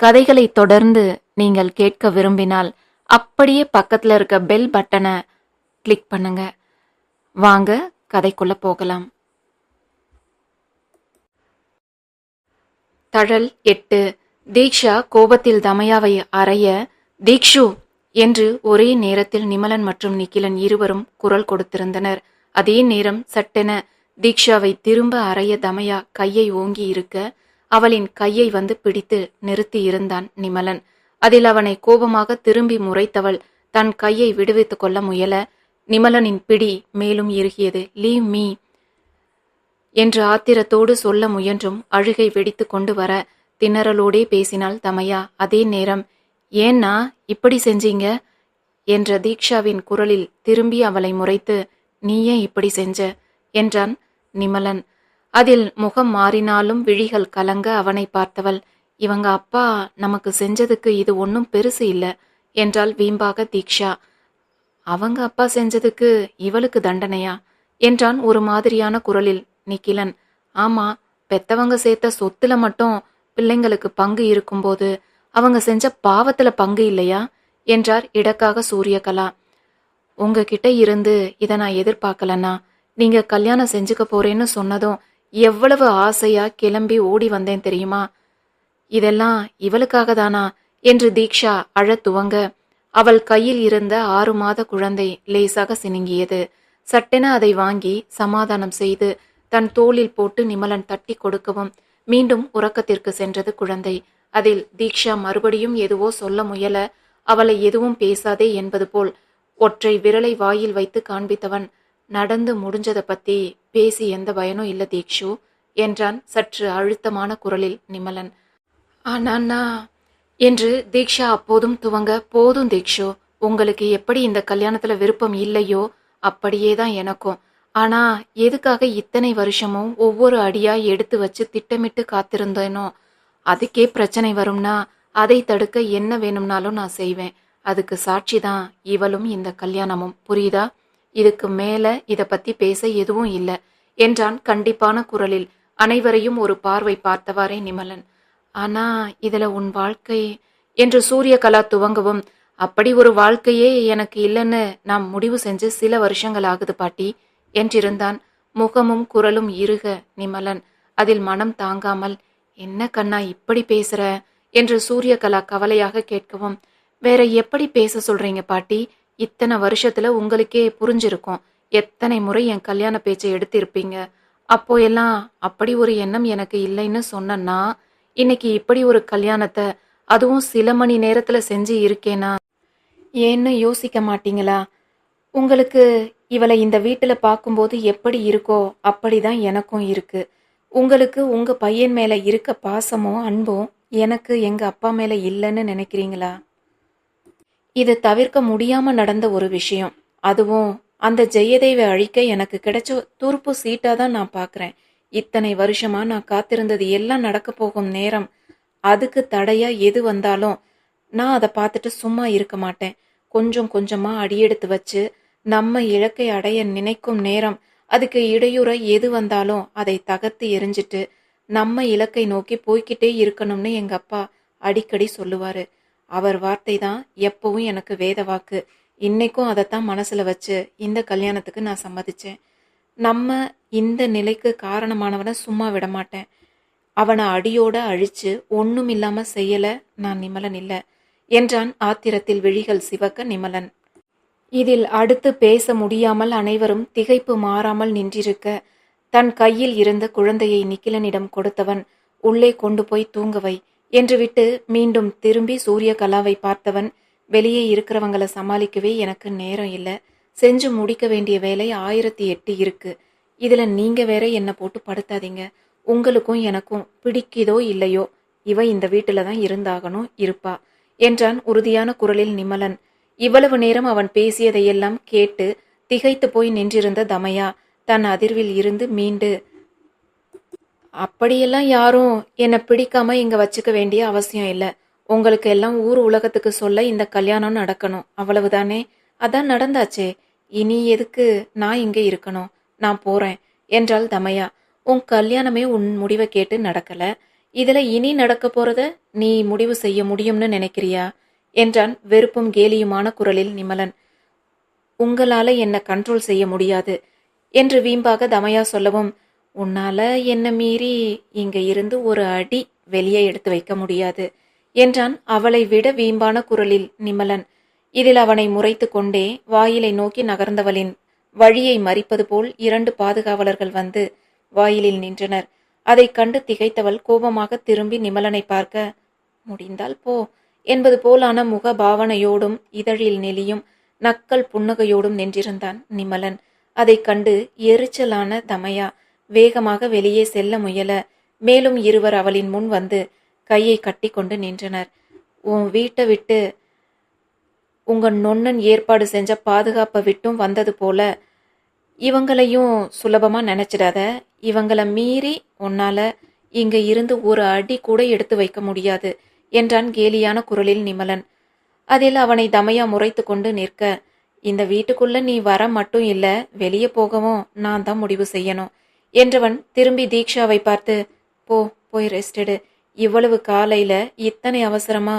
கதைகளை தொடர்ந்து நீங்கள் கேட்க விரும்பினால் அப்படியே பக்கத்துல இருக்க பெல் பட்டனை கிளிக் பண்ணுங்க. வாங்க கதைக்குள்ள போகலாம். தழல் எட்டு. தீக்ஷா கோபத்தில் தமயாவை அறைய தீக்ஷு என்று ஒரே நேரத்தில் நிமலன் மற்றும் நிக்கிலன் இருவரும் குரல் கொடுத்திருந்தனர். அதே நேரம் சட்டென தீக்ஷாவை திரும்ப அறைய தமயா கையை ஓங்கி இருக்க அவளின் கையை வந்து பிடித்து நிறுத்தி இருந்தான் நிமலன். அதில் அவனை கோபமாக திரும்பி முறைத்தவள் தன் கையை விடுவித்துக் கொள்ள முயல நிமலனின் பிடி மேலும் இறுகியது லீவ் மீ என்று ஆத்திரத்தோடு சொல்ல முயன்றும் அழுகை வெடித்து கொண்டு வர திணறலோடே பேசினாள் தமையா. அதே நேரம் ஏன்னா இப்படி செஞ்சீங்க? என்ற தீக்ஷாவின் குரலில் திரும்பி அவளை முறைத்து நீ ஏன் இப்படி செஞ்ச? என்றான் நிமலன். அதில் முகம் மாறினாலும் விழிகள் கலங்க அவனை பார்த்தவள் இவங்க அப்பா நமக்கு செஞ்சதுக்கு இது ஒன்றும் பெருசு இல்லை என்றாள் வீம்பாக தீக்ஷா. அவங்க அப்பா செஞ்சதுக்கு இவளுக்கு தண்டனையா? என்றான் ஒரு மாதிரியான குரலில் நிக்கிலன். ஆமா பெத்தவங்க சேர்த்த சொத்துல மட்டும் பிள்ளைங்களுக்கு பங்கு இருக்கும்போது அவங்க செஞ்ச பாவத்துல பங்கு இல்லையா? என்றார் இடக்காக சூரியகலா. உங்ககிட்ட இருந்து இதை நான் எதிர்பார்க்கலன்னா நீங்க கல்யாணம் செஞ்சுக்க போறேன்னு சொன்னதும் எவ்வளவு ஆசையா கிளம்பி ஓடி வந்தேன் தெரியுமா? இதெல்லாம் இவளுக்காக தானா என்று தீக்ஷா அழத் துவங்க. அவள் கையில் இருந்த ஆறு மாத குழந்தை லேசாக சினுங்கியது. சட்டென அதை வாங்கி சமாதானம் செய்து தன் தோளில் போட்டு நிமலன் தட்டி கொடுக்கவும் மீண்டும் உறக்கத்திற்கு சென்றது குழந்தை. அதில் தீக்ஷா மறுபடியும் எதுவோ சொல்ல முயல அவளை எதுவும் பேசாதே என்பது போல் ஒற்றை விரலை வாயில் வைத்து காண்பித்தவன் நடந்து முடிஞ்சதை பத்தி பேசி எந்த பயனும் இல்லை தீக்ஷு என்றான் சற்று அழுத்தமான குரலில் நிமலன். ஆனாண்ணா என்று தீக்ஷா அப்போதும் துவங்க போதும் தீக்ஷு உங்களுக்கு எப்படி இந்த கல்யாணத்துல விருப்பம் இல்லையோ அப்படியே தான் எனக்கும். ஆனா எதுக்காக இத்தனை வருஷமும் ஒவ்வொரு அடியா எடுத்து வச்சு திட்டமிட்டு காத்திருந்தேனோ? அதுக்கே பிரச்சனை வரும்னா அதை தடுக்க என்ன வேணும்னாலும் நான் செய்வேன். அதுக்கு சாட்சி தான் இவளும் இந்த கல்யாணமும். புரியுதா? இதுக்கு மேல இத பத்தி பேச எதுவும் இல்ல என்றான் கண்டிப்பான குரலில். அனைவரையும் ஒரு பார்வை பார்த்தவாறே நிமலன். ஆனா இதுல உன் வாழ்க்கை என்று சூரியகலா துவங்கவும் அப்படி ஒரு வாழ்க்கையே எனக்கு இல்லைன்னு நான் முடிவு செஞ்சு சில வருஷங்கள் ஆகுது பாட்டி என்றிருந்தான். முகமும் குரலும் இருக நிமலன். அதில் மனம் தாங்காமல் என்ன கண்ணா இப்படி பேசுற? என்று சூரியகலா கவலையாக கேட்கவும் வேற எப்படி பேச சொல்றீங்க பாட்டி? இத்தனை வருஷத்துல உங்களுக்கே புரிஞ்சிருக்கும். எத்தனை முறை என் கல்யாண பேச்சை எடுத்திருப்பீங்க. அப்போ எல்லாம் அப்படி ஒரு எண்ணம் எனக்கு இல்லைன்னு சொன்னன்னா இன்னைக்கு இப்படி ஒரு கல்யாணத்தை அதுவும் சில மணி நேரத்துல செஞ்சு இருக்கேனா? ஏன்னு யோசிக்க மாட்டீங்களா? உங்களுக்கு இவளை இந்த வீட்டில் பார்க்கும்போது எப்படி இருக்கோ அப்படிதான் எனக்கும் இருக்கு. உங்களுக்கு உங்க பையன் மேல இருக்க பாசமும் அன்பும் எனக்கு எங்க அப்பா மேல இல்லைன்னு நினைக்கிறீங்களா? இது தவிர்க்க முடியாம நடந்த ஒரு விஷயம். அதுவும் அந்த ஜெயதேவை அழிக்க எனக்கு கிடைச்ச துருப்பு சீட்டா தான் நான் பார்க்குறேன் இத்தனை வருஷமா நான் காத்திருந்தது எல்லாம் நடக்க போகும் நேரம். அதுக்கு தடையா எது வந்தாலும் நான் அதை பார்த்துட்டு சும்மா இருக்க மாட்டேன். கொஞ்சம் கொஞ்சமா அடியெடுத்து வச்சு நம்ம இலக்கை அடைய நினைக்கும் நேரம். அதுக்கு இடையூற எது வந்தாலும் அதை தகர்த்து எரிஞ்சிட்டு நம்ம இலக்கை நோக்கி போய்க்கிட்டே இருக்கணும்னு எங்க அப்பா அடிக்கடி சொல்லுவாரு. அவர் வார்த்தை தான் எப்பவும் எனக்கு வேத வாக்கு. இன்னைக்கும் அதைத்தான் மனசில் வச்சு இந்த கல்யாணத்துக்கு நான் சம்மதிச்சேன். நம்ம இந்த நிலைக்கு காரணமானவனை சும்மா விட மாட்டேன். அவனை அடியோட அழிச்சு ஒன்றும் இல்லாமல் செய்யலை நான் நிமலன் இல்லை என்றான் ஆத்திரத்தில் விழிகள் சிவக்க நிமலன். இதில் அடுத்து பேச முடியாமல் அனைவரும் திகைப்பு மாறாமல் நின்றிருக்க தன் கையில் இருந்த குழந்தையை நிக்கிலனிடம் கொடுத்தவன் உள்ளே கொண்டு போய் தூங்கவை என்று விட்டு மீண்டும் திரும்பி சூரியகலாவை பார்த்தவன் வெளியே இருக்கிறவங்கள சமாளிக்கவே எனக்கு நேரம் இல்லை. செஞ்சு முடிக்க வேண்டிய வேலை ஆயிரத்தி எட்டு இருக்கு. இதில் நீங்கள் வேற என்னை போட்டு படுத்தாதீங்க. உங்களுக்கும் எனக்கும் பிடிக்குதோ இல்லையோ இவ இந்த வீட்டில் தான் இருந்தாகணும் இருப்பா என்றான் உறுதியான குரலில் நிமலன். இவ்வளவு நேரம் அவன் பேசியதையெல்லாம் கேட்டு திகைத்து போய் நின்றிருந்த தமையா தன் அதிர்வில் இருந்து மீண்டு அப்படியெல்லாம் யாரும் என்னை பிடிக்காம இங்கே வச்சுக்க வேண்டிய அவசியம் இல்லை. உங்களுக்கு எல்லாம் ஊர் உலகத்துக்கு சொல்ல இந்த கல்யாணம் நடக்கணும். அவ்வளவுதானே? அதான் நடந்தாச்சே. இனி எதுக்கு நான் இங்கே இருக்கணும்? நான் போகிறேன் என்றாள் தமையா. உன் கல்யாணமே உன் முடிவை கேட்டு நடக்கலை. இதில் இனி நடக்க போகிறத நீ முடிவு செய்ய முடியும்னு நினைக்கிறியா? என்றான் வெறுப்பும் கேலியுமான குரலில் நிமலன். உங்களால் என்னை கண்ட்ரோல் செய்ய முடியாது. என்று வீம்பாக தமையா சொல்லவும் உன்னால என்ன மீறி இங்க இருந்து ஒரு அடி வெளியே எடுத்து வைக்க முடியாது என்றான் அவளை விட வீம்பான குரலில் நிமலன். இதில் அவனை முறைத்து கொண்டே வாயிலை நோக்கி நகர்ந்தவளின் வழியை மறிப்பது போல் இரண்டு பாதுகாவலர்கள் வந்து வாயிலில் நின்றனர். அதைக் கண்டு திகைத்தவள் கோபமாக திரும்பி நிமலனை பார்க்க முடிந்தால் போ என்பது போலான முக பாவனையோடும் இதழில் நெளியும் நக்கல் புன்னகையோடும் நின்றிருந்தான் நிமலன். அதைக் கண்டு எரிச்சலான தமையா வேகமாக வெளியே செல்ல முயல. மேலும் இருவர் அவளின் முன் வந்து கையை கட்டிக்கொண்டு நின்றனர். உன் வீட்டை விட்டு உங்க நொண்ணன் ஏற்பாடு செஞ்ச பாதுகாப்பை விட்டும் வந்தது போல இவங்களையும் சுலபமா நினைச்சிடாத. இவங்களை மீறி உன்னால இங்க இருந்து ஒரு அடி கூட எடுத்து வைக்க முடியாது என்றான் கேலியான குரலில் நிமலன். அதில் அவனை தமையா முறைத்து கொண்டு நிற்க இந்த வீட்டுக்குள்ள நீ வர மட்டும் இல்ல வெளியே போகவும் நான் தான் முடிவு செய்யணும். என்றவன் திரும்பி தீக்ஷாவை பார்த்து போ போய் ரெஸ்ட் எடு. இவ்வளவு காலையில இத்தனை அவசரமா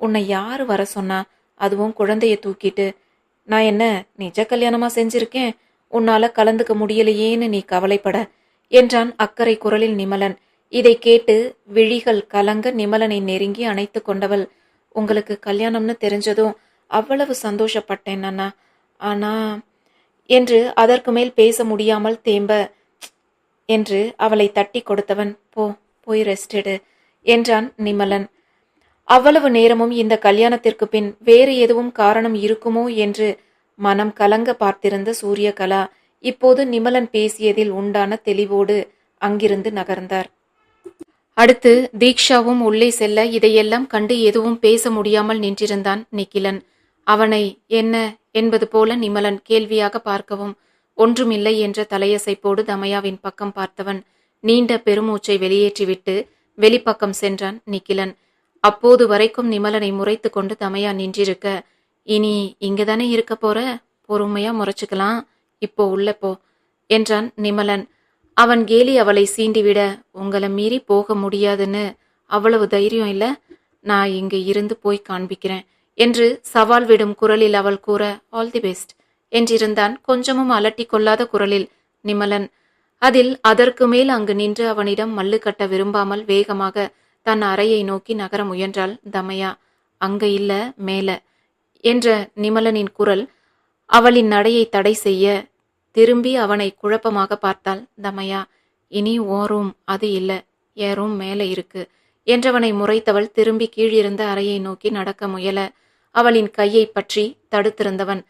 உன்னை யாரு வர சொன்னா? அதுவும் குழந்தைய தூக்கிட்டு. நான் என்ன நிஜ கல்யாணமா செஞ்சிருக்கேன்? உன்னால கலந்துக்க முடியலையேன்னு நீ கவலைப்பட என்றான் அக்கறை குரலில் நிமலன். இதை கேட்டு விழிகள் கலங்க நிமலனை நெருங்கி அணைத்து கொண்டவள் உங்களுக்கு கல்யாணம்னு தெரிஞ்சதும் அவ்வளவு சந்தோஷப்பட்டேன் அண்ணா ஆனா என்று அதற்கு மேல் பேச முடியாமல் தேம்ப என்று அவளை தட்டி கொடுத்தவன் போ போய் ரெஸ்ட் எடு என்றான் நிமலன். அவ்வளவு நேரமும் இந்த கல்யாணத்திற்கு பின் வேறு எதுவும் காரணம் இருக்குமோ? என்று மனம் கலங்க பார்த்திருந்த சூரியகலா இப்போது நிமலன் பேசியதில் உண்டான தெளிவோடு அங்கிருந்து நகர்ந்தார். அடுத்து தீக்ஷாவும் உள்ளே செல்ல இதையெல்லாம் கண்டு எதுவும் பேச முடியாமல் நின்றிருந்தான் நிக்கிலன் அவனை என்ன? என்பது போல நிமலன் கேள்வியாக பார்க்கவும் ஒன்றுமில்லை என்ற தலையசைப்போடு தமயாவின் பக்கம் பார்த்தவன் நீண்ட பெருமூச்சை வெளியேற்றிவிட்டு வெளிப்பக்கம் சென்றான் நிக்கிலன். அப்போது வரைக்கும் நிமலனை முறைத்து கொண்டு தமையா நின்றிருக்க இனி இங்கதானே இருக்க போற? பொறுமையா முறைச்சுக்கலாம். இப்போ உள்ள போ என்றான் நிமலன். அவன் கேலி அவளை சீண்டிவிட உங்களை மீறி போக முடியாதுன்னு அவ்வளவு தைரியம் இல்ல? நான் இங்கே இருந்து போய் காண்பிக்கிறேன் என்று சவால் விடும் குரலில் அவள் கூற ஆல் தி பெஸ்ட். என்றிருந்தான் கொஞ்சமும் அலட்டி கொள்ளாத குரலில் நிமலன் அதில் அதற்கு மேல் அங்கு நின்று அவனிடம் மல்லு கட்ட விரும்பாமல் வேகமாக தன் அறையை நோக்கி நகர முயன்றாள் தமையா. அங்க இல்ல மேல என்ற நிமலனின் குரல் அவளின் நடையை தடை செய்ய திரும்பி அவனை குழப்பமாக பார்த்தாள் தமையா. இனி ஓ ரூம் அது இல்ல என் ரூம் மேல இருக்கு என்றவனை முறைத்தவள் திரும்பி கீழிருந்த அறையை நோக்கி நடக்க முயல. அவளின் கையை பற்றி தடுத்திருந்தவன்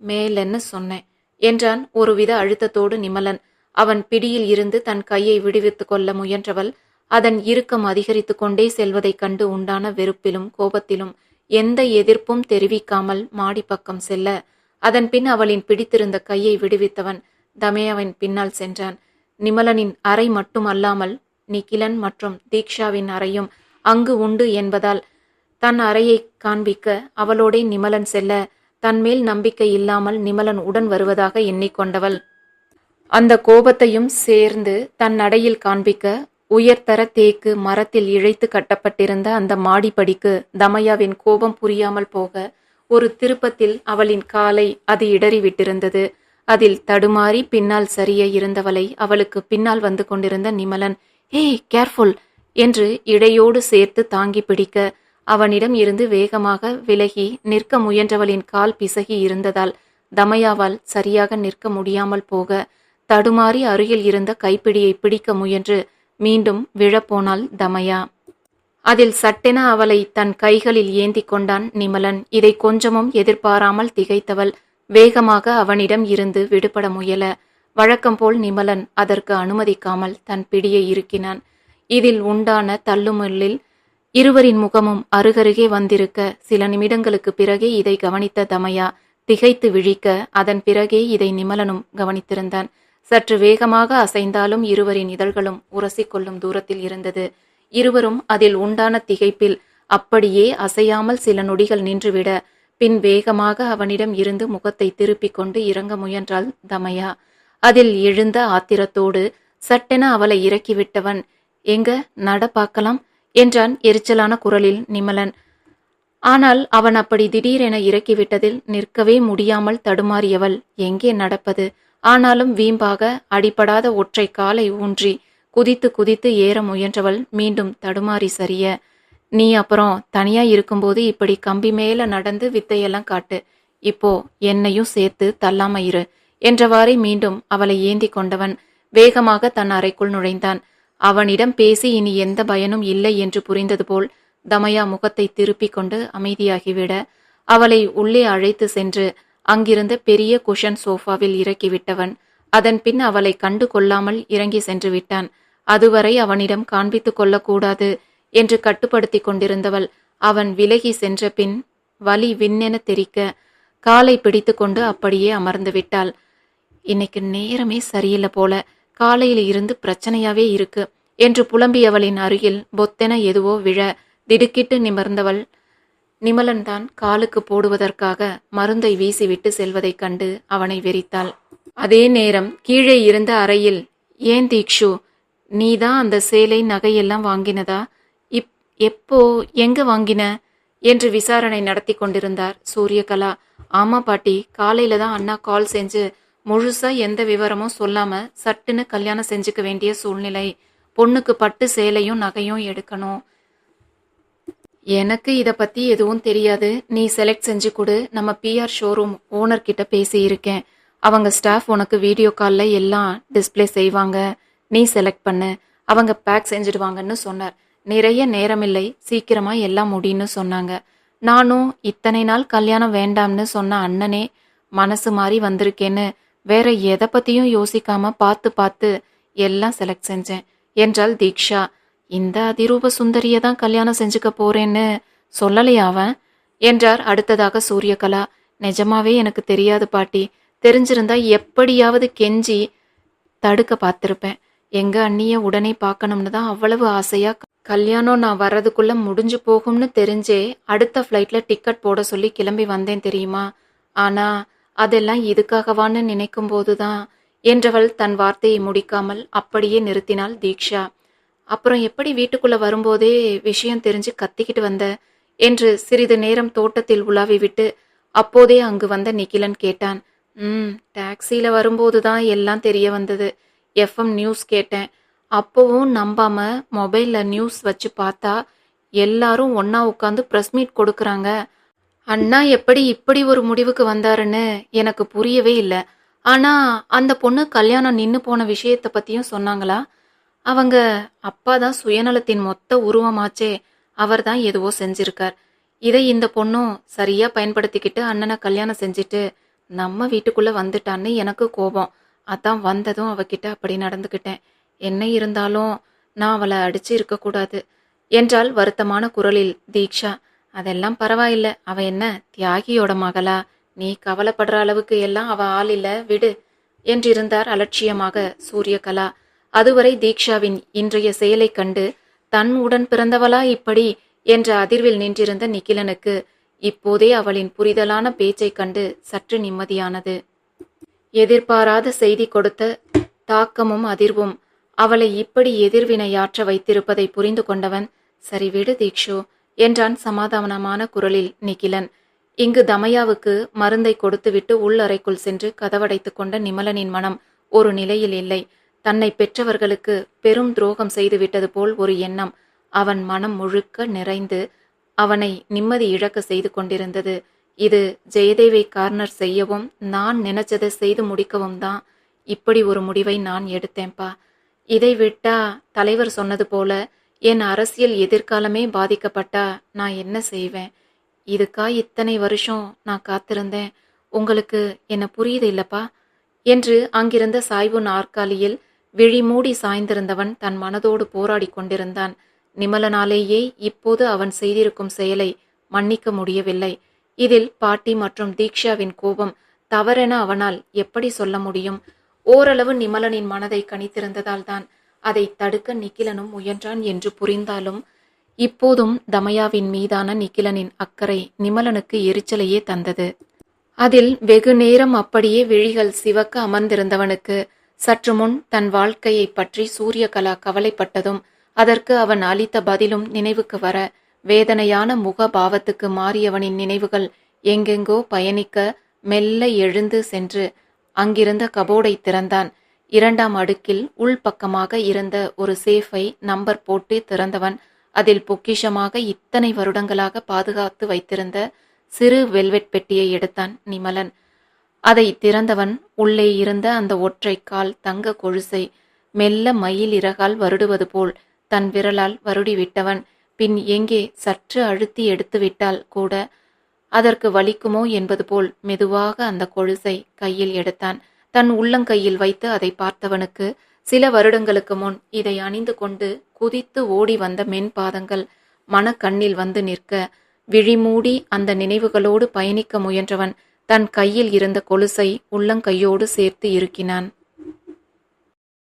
மேலன்னு சொன்னேன் என்றான் ஒருவித அழுத்தத்தோடு நிமலன். அவன் பிடியில் இருந்து தன் கையை விடுவித்துக் கொள்ள முயன்றவள் அதன் இறுக்கம் அதிகரித்து கொண்டே செல்வதைக் கண்டு உண்டான வெறுப்பிலும் கோபத்திலும் எந்த எதிர்ப்பும் தெரிவிக்காமல் மாடிப்பக்கம் செல்ல அதன் பின் அவளின் பிடித்திருந்த கையை விடுவித்தவன் தமேயாவின் பின்னால் சென்றான். நிமலனின் அறை மட்டுமல்லாமல் நிகிலன் மற்றும் தீக்ஷாவின் அறையும் அங்கு உண்டு என்பதால் தன் அறையை காண்பிக்க அவளோடே நிமலன் செல்ல தன்மேல் நம்பிக்கை இல்லாமல் நிமலன் உடன் வருவதாக எண்ணிக்கொண்டவள். அந்த கோபத்தையும் சேர்ந்து தன் நடையில் காண்பிக்க உயர்தர தேக்கு மரத்தில் இழைத்து கட்டப்பட்டிருந்த அந்த மாடிப்படிக்கு தமயாவின் கோபம் புரியாமல் போக ஒரு திருப்பத்தில் அவளின் காலை அது இடறிவிட்டிருந்தது அதில் தடுமாறி பின்னால் சரிய இருந்தவளை அவளுக்கு பின்னால் வந்து கொண்டிருந்த நிமலன் ஏய் கேர்ஃபுல் என்று இடையோடு சேர்த்து தாங்கி பிடிக்க அவனிடம் இருந்து வேகமாக விலகி நிற்க முயன்றவளின் கால் பிசகி இருந்ததால் தமயாவால் சரியாக நிற்க முடியாமல் போக தடுமாறி அருகில் இருந்த கைப்பிடியை பிடிக்க முயன்று மீண்டும் விழப்போனாள் தமயா. அதில் சட்டென அவளை தன் கைகளில் ஏந்தி கொண்டான் நிமலன். இதை கொஞ்சமும் எதிர்பாராமல் திகைத்தவள் வேகமாக அவனிடம் இருந்து விடுபட முயல. வழக்கம்போல் நிமலன் அதற்கு அனுமதிக்காமல் தன் பிடியை இருக்கினான் இதில் உண்டான தள்ளுமுள்ளில் இருவரின் முகமும் அருகருகே வந்திருக்க சில நிமிடங்களுக்கு பிறகே இதை கவனித்த தமையா திகைத்து விழிக்க அதன் பிறகே இதை நிமலனும் கவனித்திருந்தான். சற்று வேகமாக அசைந்தாலும் இருவரின் இதழ்களும் உரசிக்கொள்ளும் தூரத்தில் இருந்தது. இருவரும் அதில் உண்டான திகைப்பில் அப்படியே அசையாமல் சில நொடிகள் நின்றுவிட பின் வேகமாக அவனிடம் இருந்து முகத்தை திருப்பிக் கொண்டு இறங்க முயன்றாள் தமையா. அதில் எழுந்த ஆத்திரத்தோடு சட்டென அவளை இறக்கிவிட்டவன் எங்க? நட பார்க்கலாம். என்றான் எரிச்சலான குரலில் நிமலன். ஆனால் அவன் அப்படி திடீரென இறக்கிவிட்டதில் நிற்கவே முடியாமல் தடுமாறியவள் எங்கே நடப்பது? ஆனாலும் வீம்பாக அடிபடாத ஒற்றை காலை ஊன்றி குதித்து குதித்து ஏற முயன்றவள் மீண்டும் தடுமாறி சரிய நீ அப்புறம் தனியா இருக்கும்போது இப்படி கம்பி மேல நடந்து வித்தையெல்லாம் காட்டு. இப்போ என்னையும் சேர்த்து தள்ளாம இரு என்றவாறே மீண்டும் அவளை ஏந்தி கொண்டவன் வேகமாக தன் அறைக்குள் நுழைந்தான். அவனிடம் பேசி இனி எந்த பயனும் இல்லை என்று புரிந்தது போல் தமயா முகத்தை திருப்பிக் கொண்டு அமைதியாகிவிட அவளை உள்ளே அழைத்து சென்று அங்கிருந்த பெரிய குஷன் சோஃபாவில் இறக்கிவிட்டவன் அதன் பின் அவளை கண்டு கொள்ளாமல் இறங்கி சென்று விட்டான். அதுவரை அவனிடம் காண்பித்துக் கொள்ளக்கூடாது என்று கட்டுப்படுத்தி கொண்டிருந்தவள் அவன் விலகி சென்ற பின் வலி விண்ணென தெரிக்க காலை பிடித்துக்கொண்டு அப்படியே அமர்ந்து விட்டாள். இன்னைக்கு நேரமே சரியில்லை போல காலையில் இருந்து பிரச்சனையாவே இருக்கு என்று புலம்பியவளின் அருகில் பொத்தென எதுவோ விழ திடுக்கிட்டு நிமர்ந்தவள். நிமலன்தான் காலுக்கு போடுவதற்காக மருந்தை வீசிவிட்டு செல்வதைக் கண்டு அவனை வெறித்தாள். அதே நேரம் கீழே இருந்த அறையில் ஏன் தீக்ஷு நீதான் அந்த சேலை நகையெல்லாம் வாங்கினதா? இப் எப்போ எங்க வாங்கின? என்று விசாரணை நடத்தி கொண்டிருந்தார் சூரியகலா. ஆமா பாட்டி காலையில தான் அண்ணா கால் செஞ்சு முழுசா எந்த விவரமும் சொல்லாம சட்டுன்னு கல்யாணம் செஞ்சுக்க வேண்டிய சூழ்நிலை. பொண்ணுக்கு பட்டு சேலையும் நகையும் எடுக்கணும். எனக்கு இதை பத்தி எதுவும் தெரியாது. நீ செலக்ட் செஞ்சு கொடு. நம்ம பிஆர் ஷோரூம் ஓனர் கிட்ட பேசியிருக்கேன் அவங்க ஸ்டாஃப் உனக்கு வீடியோ காலில் எல்லாம் டிஸ்ப்ளே செய்வாங்க. நீ செலக்ட் பண்ணு. அவங்க பேக் செஞ்சிடுவாங்கன்னு சொன்னார். நிறைய நேரமில்லை. சீக்கிரமா எல்லாம் முடின்னு சொன்னாங்க. நானும் இத்தனை நாள் கல்யாணம் வேண்டாம்னு சொன்ன அண்ணனே மனசு மாறி வந்திருக்கேன்னு வேற எதை பத்தியும் யோசிக்காம பார்த்து பார்த்து எல்லாம் செலக்ட் செஞ்சேன். என்றாள் தீக்ஷா. இந்த அதிரூப சுந்தரியை தான் கல்யாணம் செஞ்சுக்க போறேன்னு சொல்லலையா அவன்? என்றார் அடுத்ததாக சூரியகலா. நிஜமாவே எனக்கு தெரியாது பாட்டி. தெரிஞ்சிருந்தா எப்படியாவது கெஞ்சி தடுக்க பார்த்துருப்பேன். எங்க அண்ணிய உடனே பார்க்கணும்னு தான் அவ்வளவு ஆசையா கல்யாணம் நான் வர்றதுக்குள்ள முடிஞ்சு போகும்னு தெரிஞ்சே அடுத்த ஃப்ளைட்ல டிக்கெட் போட சொல்லி கிளம்பி வந்தேன் தெரியுமா? ஆனா அதெல்லாம் இதுக்காகவான்னு நினைக்கும் போதுதான் என்றவள் தன் வார்த்தையை முடிக்காமல் அப்படியே நிறுத்தினாள் தீக்ஷா. அப்புறம் எப்படி வீட்டுக்குள்ள வரும்போதே விஷயம் தெரிஞ்சு கத்திக்கிட்டு வந்த? என்று சிறிது நேரம் தோட்டத்தில் உலாவி விட்டு அப்போதே அங்கு வந்த நிகிலன் கேட்டான். ம் டாக்ஸியில் வரும்போது தான் எல்லாம் தெரிய வந்தது. எஃப்எம் நியூஸ் கேட்டேன். அப்போவும் நம்பாம மொபைலில் நியூஸ் வச்சு பார்த்தா எல்லாரும் ஒன்றா உட்காந்து ப்ரெஸ் மீட் கொடுக்குறாங்க. அண்ணா எப்படி இப்படி ஒரு முடிவுக்கு வந்தாருன்னு எனக்கு புரியவே இல்லை. ஆனா அந்த பொண்ணு கல்யாணம் நின்னு போன விஷயத்த பத்தியும் சொன்னாங்களா? அவங்க அப்பா தான் சுயநலத்தின் மொத்த உருவமாச்சே அவர் தான் எதுவோ செஞ்சிருக்கார். இதை இந்த பொண்ணும் சரியா பயன்படுத்திக்கிட்டு அண்ணனை கல்யாணம் செஞ்சுட்டு நம்ம வீட்டுக்குள்ள வந்துட்டான்னு எனக்கு கோபம். அதான் வந்ததும் அவகிட்ட அப்படி நடந்துக்கிட்டேன். என்ன இருந்தாலும் நான் அவளை அடிச்சு இருக்கக்கூடாது என்றால் வருத்தமான குரலில் தீக்ஷா. அதெல்லாம் பரவாயில்ல. அவ என்ன தியாகியோட மகளா? நீ கவலைப்படுற அளவுக்கு எல்லாம் அவ ஆள் இல்ல விடு என்றிருந்தார் அலட்சியமாக சூரியகலா. அதுவரை தீக்ஷாவின் இன்றைய செயலைக் கண்டு தன் உடன் பிறந்தவளா இப்படி? என்ற அதிர்வில் நின்றிருந்த நிகிலனுக்கு இப்போதே அவளின் புரிதலான பேச்சைக் கண்டு சற்று நிம்மதியானது. எதிர்பாராத செய்தி கொடுத்த தாக்கமும் அதிர்வும் அவளை இப்படி எதிர்வினையாற்ற வைத்திருப்பதை புரிந்து கொண்டவன் சரி விடு தீக்ஷு என்றான் சமாதானமான குரலில் நிகிலன். இங்கு தமயாவுக்கு மருந்தை கொடுத்துவிட்டு உள்ளறைக்குள் சென்று கதவடைத்து கொண்ட நிமலனின் மனம் ஒரு நிலையில் இல்லை. தன்னை பெற்றவர்களுக்கு பெரும் துரோகம் செய்துவிட்டது போல் ஒரு எண்ணம். அவன் மனம் முழுக்க நிறைந்து அவனை நிம்மதி இழக்க செய்து கொண்டிருந்தது. இது ஜெயதேவை கார்னர் செய்யவும் நான் நினைச்சதை செய்து முடிக்கவும் தான் இப்படி ஒரு முடிவை நான் எடுத்தேன்ப்பா இதை விட்டா தலைவர் சொன்னது போல என் அரசியல் எதிர்காலமே பாதிக்கப்பட்டா நான் என்ன செய்வேன்? இதுக்கா இத்தனை வருஷம் நான் காத்திருந்தேன். உங்களுக்கு என்ன புரியுது இல்லப்பா? என்று அங்கிருந்த சாய்வு நாற்காலியில் விழி மூடி சாய்ந்திருந்தவன் தன் மனதோடு போராடி கொண்டிருந்தான். நிமலனாலேயே இப்போது அவன் செய்திருக்கும் செயலை மன்னிக்க முடியவில்லை. இதில் பாட்டி மற்றும் தீக்ஷாவின் கோபம் தவறென அவனால் எப்படி சொல்ல முடியும்? ஓரளவு நிமலனின் மனதை கணித்திருந்ததால் தான் அதை தடுக்க நிக்கிலனும் முயன்றான் என்று புரிந்தாலும் இப்போதும் தமயாவின் மீதான நிக்கிலனின் அக்கறை நிமலனுக்கு எரிச்சலையே தந்தது. அதில் வெகு நேரம் அப்படியே விழிகள் சிவக்க அமர்ந்திருந்தவனுக்கு சற்று முன் தன் வாழ்க்கையைப் பற்றி சூரியகலா கவலைப்பட்டதும் அதற்கு அவன் அளித்த பதிலும் நினைவுக்கு வர வேதனையான முக பாவத்துக்கு மாறியவனின் நினைவுகள் எங்கெங்கோ பயணிக்க மெல்ல எழுந்து சென்று அங்கிருந்த கபோர்டை திறந்தான். இரண்டாம் அடுக்கில் உள்பக்கமாக இருந்த ஒரு சேஃபை நம்பர் போட்டு திறந்தவன் அதில் பொக்கிஷமாக இத்தனை வருடங்களாக பாதுகாத்து வைத்திருந்த சிறு வெல்வெட் பெட்டியை எடுத்தான் நிமலன். அதை திறந்தவன் உள்ளே இருந்த அந்த ஒற்றை கால் தங்க கொழுசை மெல்ல மயில் இறகால் வருடுவது போல் தன் விரலால் வருடி விட்டவன் பின் எங்கே சற்று அழுத்தி எடுத்துவிட்டால் கூட அதற்கு வலிக்குமோ என்பது போல் மெதுவாக அந்த கொழுசை கையில் எடுத்தான். தன் உள்ளங்கையில் வைத்து அதை பார்த்தவனுக்கு சில வருடங்களுக்கு முன் இதை அணிந்து கொண்டு குதித்து ஓடி வந்த மென்பாதங்கள் மனக்கண்ணில் வந்து நிற்க விழிமூடி அந்த நினைவுகளோடு பயணிக்க முயன்றவன் தன் கையில் இருந்த கொலுசை உள்ளங்கையோடு சேர்த்து இருக்கினான்